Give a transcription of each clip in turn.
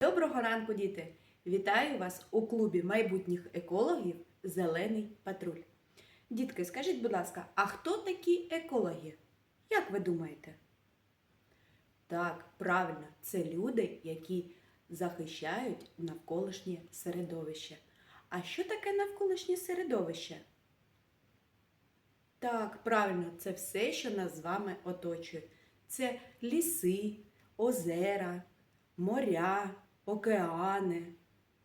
Доброго ранку, діти! Вітаю вас у клубі майбутніх екологів Зелений патруль. Дітки, скажіть, будь ласка, а хто такі екологи? Як ви думаєте? Так, правильно, це люди, які захищають навколишнє середовище. А що таке навколишнє середовище? Так, правильно, це все, що нас з вами оточує. Це ліси, озера, моря, океани,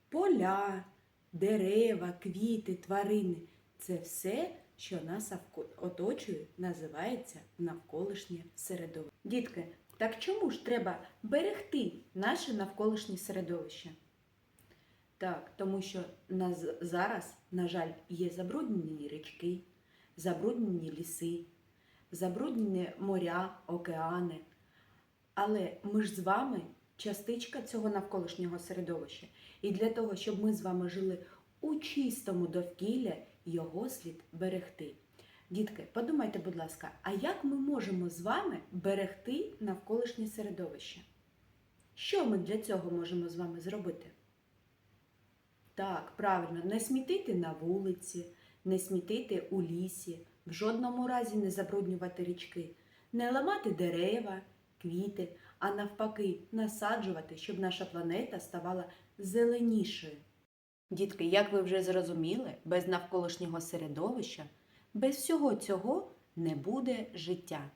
поля, дерева, квіти, тварини. Це все, що нас оточує, називається навколишнє середовище. Дітки, так чому ж треба берегти наше навколишнє середовище? Так, тому що нас зараз, на жаль, є забруднені річки, забруднені ліси, забруднені моря, океани. Але ми ж з вами частичка цього навколишнього середовища. І для того, щоб ми з вами жили у чистому довкілля, його слід берегти. Дітки, подумайте, будь ласка, а як ми можемо з вами берегти навколишнє середовище? Що ми для цього можемо з вами зробити? Так, правильно, не смітити на вулиці, не смітити у лісі, в жодному разі не забруднювати річки, не ламати дерева, квіти, а навпаки, насаджувати, щоб наша планета ставала зеленішою. Дітки, як ви вже зрозуміли, без навколишнього середовища, без всього цього не буде життя.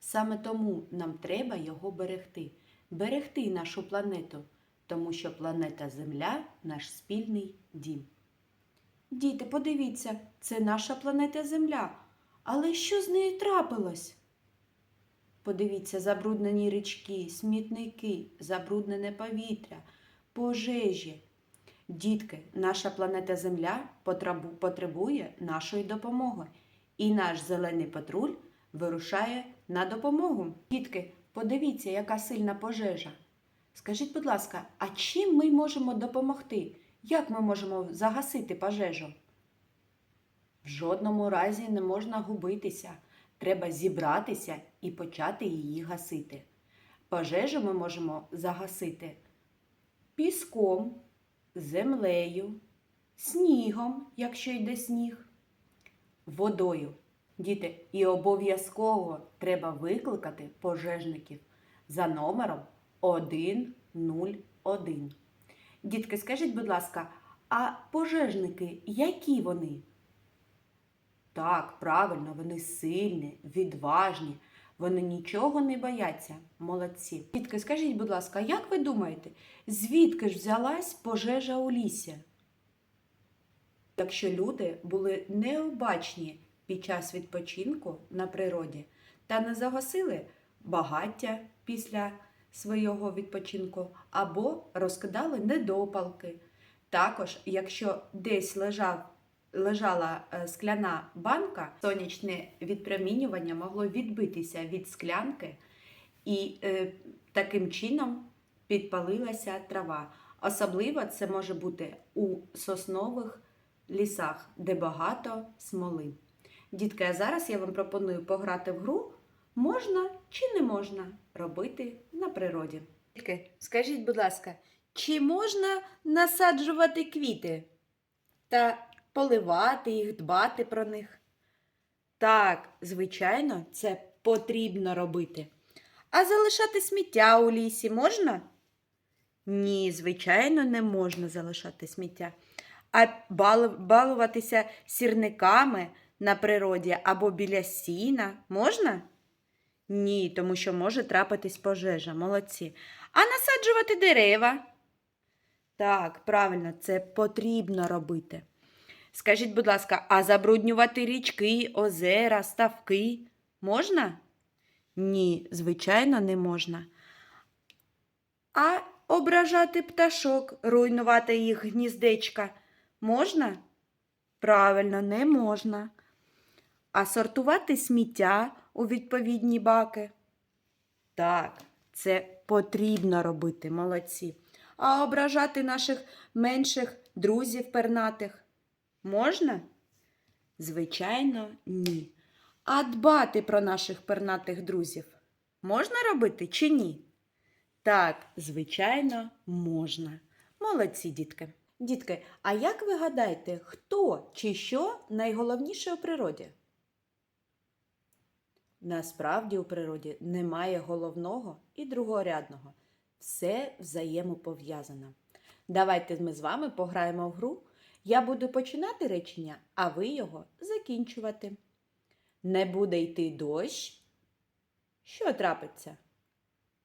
Саме тому нам треба його берегти, берегти нашу планету, тому що планета Земля наш спільний дім. Діти, подивіться, це наша планета Земля. Але що з нею трапилось? Подивіться, забруднені річки, смітники, забруднене повітря, пожежі. Дітки, наша планета Земля потребує нашої допомоги. І наш зелений патруль вирушає на допомогу. Дітки, подивіться, яка сильна пожежа. Скажіть, будь ласка, а чим ми можемо допомогти? Як ми можемо загасити пожежу? В жодному разі не можна губитися. Треба зібратися і почати її гасити. Пожежу ми можемо загасити піском, землею, снігом, якщо йде сніг, водою. Діти, і обов'язково треба викликати пожежників за номером 101. Дітки, скажіть, будь ласка, а пожежники, які вони? Так, правильно, вони сильні, відважні, вони нічого не бояться. Молодці. Дітки, скажіть, будь ласка, як ви думаєте, звідки ж взялась пожежа у лісі? Якщо люди були необачні під час відпочинку на природі та не загасили багаття після свого відпочинку або розкидали недопалки. Також, якщо десь лежав лежала е, скляна банка, сонячне відпромінювання могло відбитися від склянки, і е, таким чином підпалилася трава. Особливо це може бути у соснових лісах, де багато смоли. Дітки, а зараз я вам пропоную пограти в гру можна чи не можна робити на природі. Дітки, скажіть, будь ласка, чи можна насаджувати квіти та поливати їх, дбати про них? Так, звичайно, це потрібно робити. А залишати сміття у лісі можна? Ні, звичайно, не можна залишати сміття. А балуватися сірниками на природі або біля сіна можна? Ні, тому що може трапитись пожежа. Молодці. А насаджувати дерева? Так, правильно, це потрібно робити. Скажіть, будь ласка, а забруднювати річки, озера, ставки можна? Ні, звичайно, не можна. А ображати пташок, руйнувати їх гніздечка можна? Правильно, не можна. А сортувати сміття у відповідні баки? Так, це потрібно робити, молодці. А ображати наших менших друзів пернатих можна? Звичайно, ні. А дбати про наших пернатих друзів можна робити чи ні? Так, звичайно, можна. Молодці, дітки. Дітки, а як ви гадаєте, хто чи що найголовніше у природі? Насправді у природі немає головного і другорядного. Все взаємопов'язано. Давайте ми з вами пограємо в гру. Я буду починати речення, а ви його закінчувати. Не буде йти дощ. Що трапиться?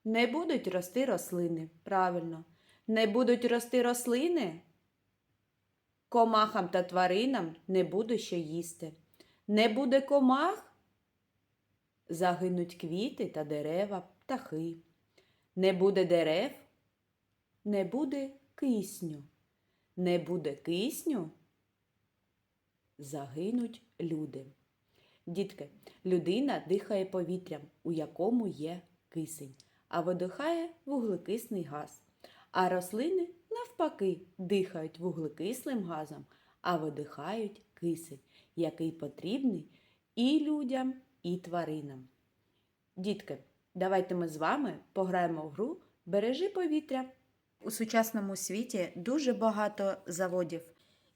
Не будуть рости рослини. Правильно. Не будуть рости рослини. Комахам та тваринам не буде що їсти. Не буде комах. Загинуть квіти та дерева, птахи. Не буде дерев, не буде кисню. Не буде кисню, загинуть люди. Дітки, людина дихає повітрям, у якому є кисень, а видихає вуглекисний газ. А рослини, навпаки, дихають вуглекислим газом, а видихають кисень, який потрібний і людям, і тваринам. Дітки, давайте ми з вами пограємо в гру Бережи повітря. У сучасному світі дуже багато заводів,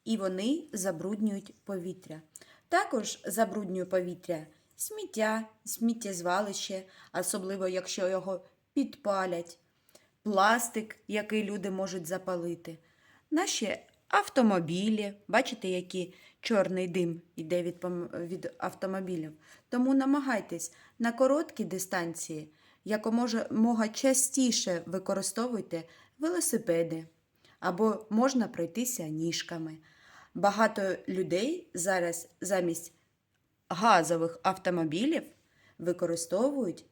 і вони забруднюють повітря. Також забруднює повітря сміття, сміттєзвалище, особливо якщо його підпалять, пластик, який люди можуть запалити, наші автомобілі, бачите, який чорний дим йде від, від автомобілів. Тому намагайтесь на короткій дистанції якомога частіше використовуйте велосипеди або можна пройтися ніжками. Багато людей зараз замість газових автомобілів використовують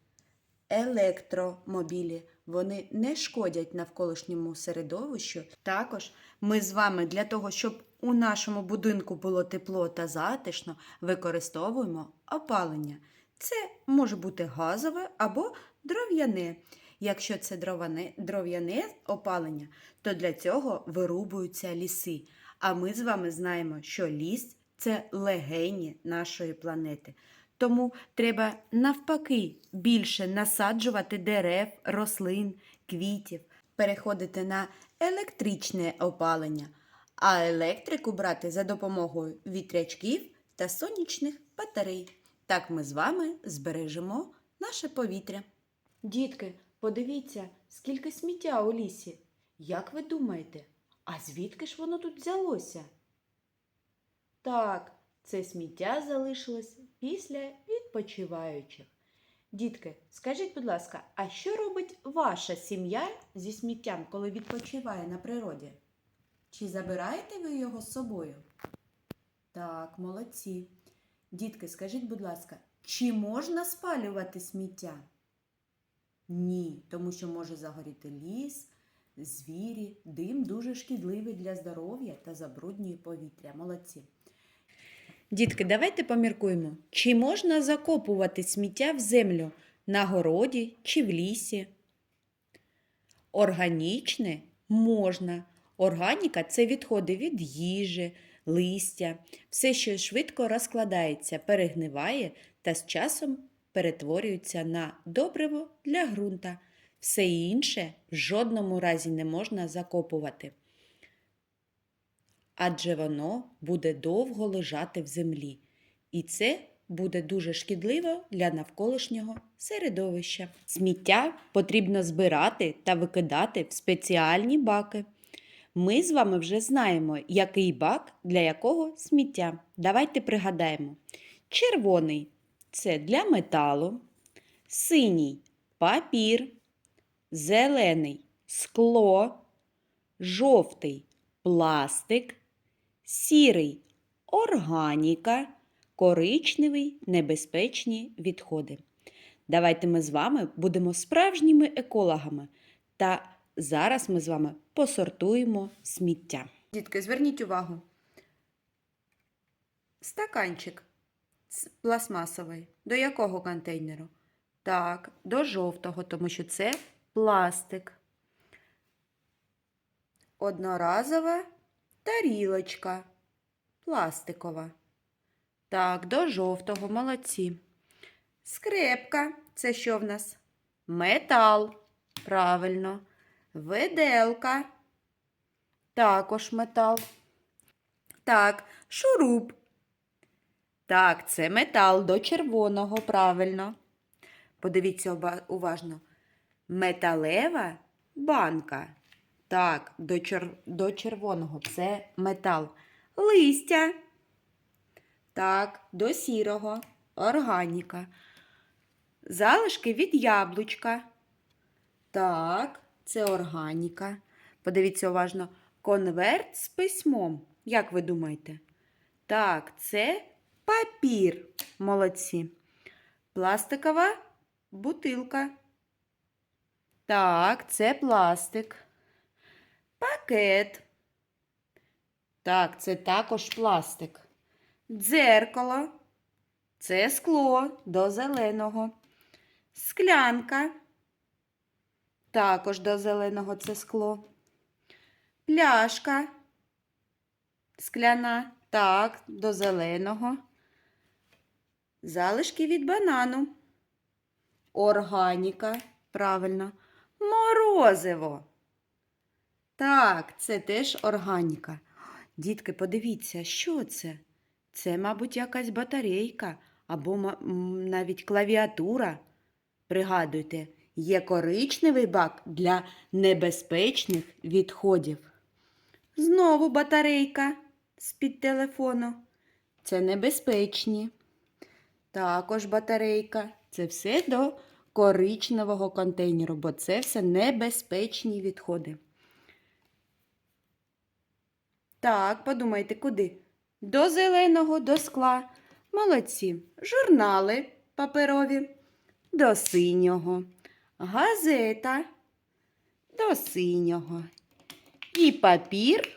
електромобілі. Вони не шкодять навколишньому середовищу. Також ми з вами для того, щоб у нашому будинку було тепло та затишно, використовуємо опалення. Це може бути газове або дров'яне. Якщо це дров'яне опалення, то для цього вирубуються ліси. А ми з вами знаємо, що ліс це легені нашої планети. Тому треба навпаки більше насаджувати дерев, рослин, квітів, переходити на електричне опалення, а електрику брати за допомогою вітрячків та сонячних батарей. Так ми з вами збережемо наше повітря. Дітки, подивіться, скільки сміття у лісі. Як ви думаєте, а звідки ж воно тут взялося? Так, це сміття залишилось після відпочиваючих. Дітки, скажіть, будь ласка, а що робить ваша сім'я зі сміттям, коли відпочиває на природі? Чи забираєте ви його з собою? Так, молодці. Дітки, скажіть, будь ласка, чи можна спалювати сміття? Ні, тому що може загоріти ліс, звірі, дим дуже шкідливий для здоров'я та забруднює повітря. Молодці. Дітки, давайте поміркуємо, чи можна закопувати сміття в землю на городі чи в лісі? Органічне можна. Органіка це відходи від їжі, листя, все, що швидко розкладається, перегниває та з часом перетворюється на добриво для ґрунта. Все інше в жодному разі не можна закопувати. Адже воно буде довго лежати в землі. І це буде дуже шкідливо для навколишнього середовища. Сміття потрібно збирати та викидати в спеціальні баки. Ми з вами вже знаємо, який бак для якого сміття. Давайте пригадаємо: червоний це для металу, синій папір, зелений скло, жовтий пластик, сірий органіка, коричневий небезпечні відходи. Давайте ми з вами будемо справжніми екологами. Та зараз ми з вами посортуємо сміття. Дітки, зверніть увагу. Стаканчик пластмасовий. До якого контейнеру? Так, до жовтого, тому що це пластик. Одноразова тарілочка пластикова. Так, до жовтого, молодці. Скрепка це що в нас? Метал. Правильно. Виделка. Також метал. Так, шуруп. Так, це метал до червоного, правильно. Подивіться уважно. Металева банка. Так, до, чер... до червоного це метал. Листя. Так, до сірого. Органіка. Залишки від яблучка. Так, це органіка. Подивіться уважно. Конверт з письмом. Як ви думаєте? Так, це папір. Молодці. Пластикова бутилка. Так, це пластик. Пакет. Так, це також пластик. Дзеркало. Це скло до зеленого. Склянка. Також до зеленого це скло. Пляшка. Скляна. Так, до зеленого. Залишки від банану. Органіка. Правильно. Морозиво. Так, це теж органіка. Дітки, подивіться, що це? Це, мабуть, якась батарейка або навіть клавіатура. Пригадуйте, є коричневий бак для небезпечних відходів. Знову батарейка з-під телефону. Це небезпечні. Також батарейка. Це все до коричневого контейнеру, бо це все небезпечні відходи. Так, подумайте, куди? До зеленого, до скла. Молодці. Журнали паперові. До синього. Газета. До синього. І папір.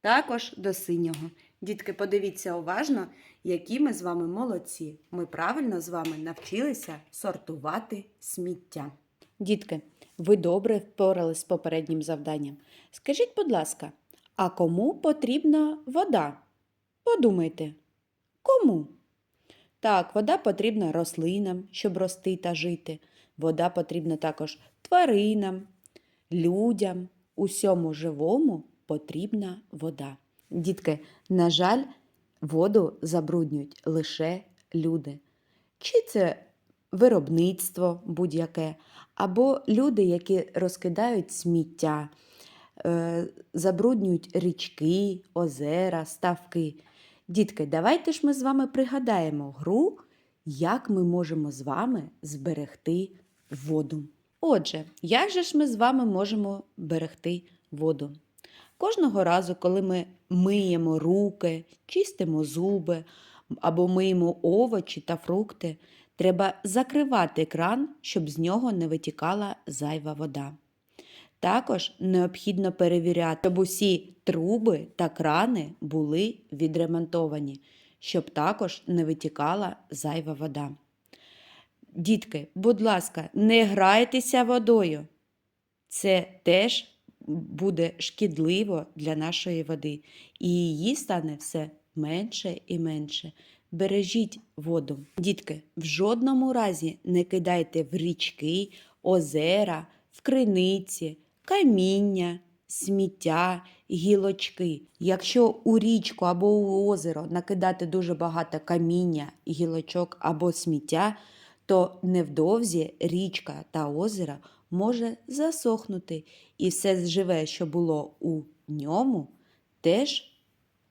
Також до синього. Дітки, подивіться уважно, які ми з вами молодці. Ми правильно з вами навчилися сортувати сміття. Дітки, ви добре впорались з попереднім завданням. Скажіть, будь ласка, а кому потрібна вода? Подумайте, кому? Так, вода потрібна рослинам, щоб рости та жити. Вода потрібна також тваринам, людям, усьому живому потрібна вода. Дітки, на жаль, воду забруднюють лише люди. Чи це виробництво будь-яке, або люди, які розкидають сміття, е, забруднюють річки, озера, ставки. Дітки, давайте ж ми з вами пригадаємо гру, як ми можемо з вами зберегти воду. Отже, як же ж ми з вами можемо берегти воду? Кожного разу, коли ми миємо руки, чистимо зуби або миємо овочі та фрукти, треба закривати кран, щоб з нього не витікала зайва вода. Також необхідно перевіряти, щоб усі труби та крани були відремонтовані, щоб також не витікала зайва вода. Дітки, будь ласка, не грайтеся водою. Це теж буде шкідливо для нашої води, і її стане все менше і менше. Бережіть воду. Дітки, в жодному разі не кидайте в річки, озера, в криниці, каміння, сміття, гілочки. Якщо у річку або у озеро накидати дуже багато каміння, гілочок або сміття, то невдовзі річка та озеро може засохнути, і все живе, що було у ньому, теж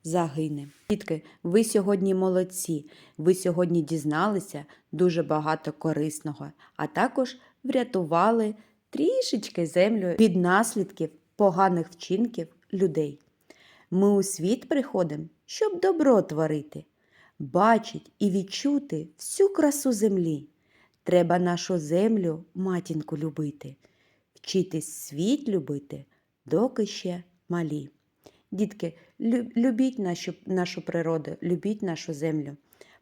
загине. Дітки, ви сьогодні молодці. Ви сьогодні дізналися дуже багато корисного, а також врятували трішечки землю від наслідків поганих вчинків людей. Ми у світ приходимо, щоб добро творити, бачить і відчути всю красу землі. Треба нашу землю, матінку, любити, вчитись світ любити, доки ще малі. Дітки, любіть нашу, нашу природу, любіть нашу землю.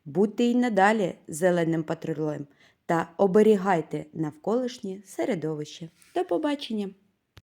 Будьте й надалі зеленим патрулем та оберігайте навколишнє середовище. До побачення!